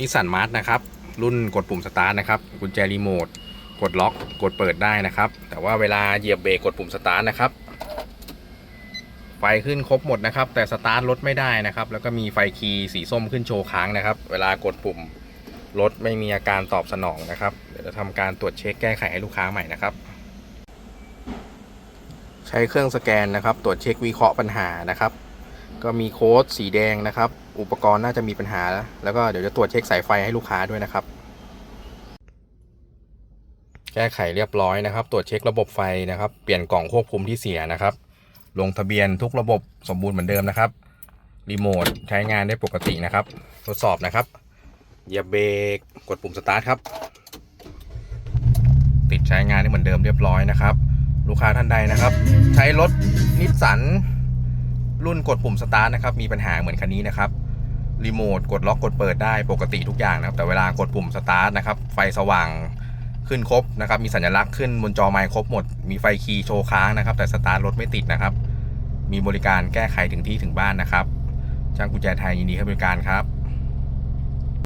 นิสสันมาร์ทนะครับ รุ่นกดปุ่มสตาร์ทนะครับกุญแจรีโมทกดล็อกกดเปิดได้นะครับ แต่ว่าเวลาเหยียบเบรกกดปุ่มสตาร์ทนะครับไฟขึ้นครบหมดนะครับ แต่สตาร์ทรถไม่ได้นะครับ แล้วก็มีไฟคีย์สีส้มขึ้นโชว์ค้างนะครับ เวลากดปุ่มรถไม่มีอาการตอบสนองนะครับเดี๋ยวจะทำการตรวจเช็คแก้ไขให้ลูกค้าใหม่นะครับ ใช้เครื่องสแกนนะครับ ตรวจเช็ควิเคราะห์ปัญหานะครับ ก็มีโค้ดสีแดงนะครับ อุปกรณ์น่าจะมีปัญหา แล้วก็เดี๋ยวจะตรวจเช็คสายไฟให้ลูกค้าด้วยนะครับ แก้ไขเรียบร้อยนะครับ ตรวจเช็คระบบไฟนะครับ เปลี่ยนกล่องควบคุมที่เสียนะครับ ลงทะเบียนทุกระบบสมบูรณ์เหมือนเดิมนะครับ รีโมทใช้งานได้ปกตินะครับ ทดสอบนะครับเหยียบเบรกกดปุ่มสตาร์ทครับ ติดใช้งานได้เหมือนเดิมเรียบร้อยนะครับ ลูกค้าท่านใดนะครับ ใช้รถนิสสัน รุ่นกดปุ่มสตาร์ทนะครับมีปัญหาเหมือนคันนี้นะครับรีโมทกดล็อกกดเปิดได้ปกติทุกอย่างนะครับ แต่เวลากดปุ่มสตาร์ทนะครับไฟสว่างขึ้นครบนะครับ มีสัญลักษณ์ขึ้นบนจอไมค์ครบหมด มีไฟคีย์โชว์ค้างนะครับ แต่สตาร์ทรถไม่ติดนะครับ มีบริการแก้ไขถึงที่ถึงบ้านนะครับช่างกุญแจไทยยินดีให้บริการครับ